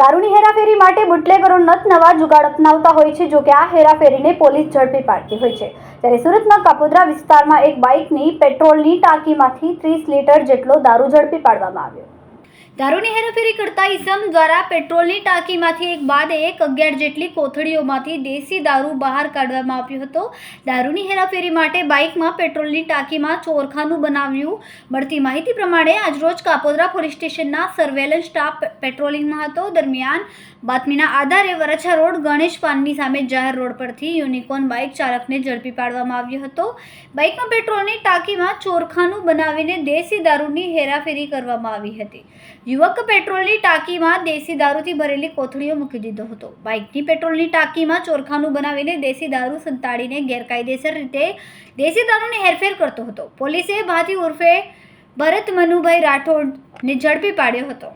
દારૂની હેરાફેરી માટે બુટલેગરો નત નવા જુગાડ અપનાવતા હોય છે જોકે આ હેરાફેરીને પોલીસ ઝડપી પાડતી હોય છે. ત્યારે સુરતના કાપોદ્રા વિસ્તારમાં એક બાઇકની પેટ્રોલની ટાંકીમાંથી ત્રીસ લીટર જેટલો દારૂ ઝડપી પાડવામાં આવ્યો. દારૂની હેરાફેરી કરતા ઇસમ દ્વારા પેટ્રોલની ટાંકીમાંથી એક બાદ એક અગિયાર જેટલી કોથળીઓમાંથી દેશી દારૂ બહાર કાઢવામાં આવ્યો હતો. દારૂની હેરાફેરી માટે બાઇકમાં પેટ્રોલની ટાંકીમાં ચોરખાનું બનાવ્યું. મળતી માહિતી પ્રમાણે આજરોજ કાપોદરા પોલીસ સ્ટેશનના સર્વેલન્સ સ્ટાફ પેટ્રોલિંગમાં હતો. દરમિયાન બાતમીના આધારે વરછા રોડ ગણેશ પાનની સામે જાહેર રોડ પરથી યુનિકોર્ન બાઇક ચાલકને ઝડપી પાડવામાં આવ્યો હતો. બાઇકમાં પેટ્રોલની ટાંકીમાં ચોરખાનું બનાવીને દેશી દારૂની હેરાફેરી કરવામાં આવી હતી. યુવક પેટ્રોલની ટાંકીમાં દેશી દારૂથી ભરેલી કોથળીઓ મૂકી દીધો હતો. બાઇકની પેટ્રોલની ટાંકીમાં ચોરખાનું બનાવીને દેશી દારૂ સંતાડીને ગેરકાયદેસર રીતે દેશી દારૂને હેરફેર કરતો હતો. પોલીસે ભાતી ઉર્ફે ભરત મનુભાઈ રાઠોડને ઝડપી પાડ્યો હતો.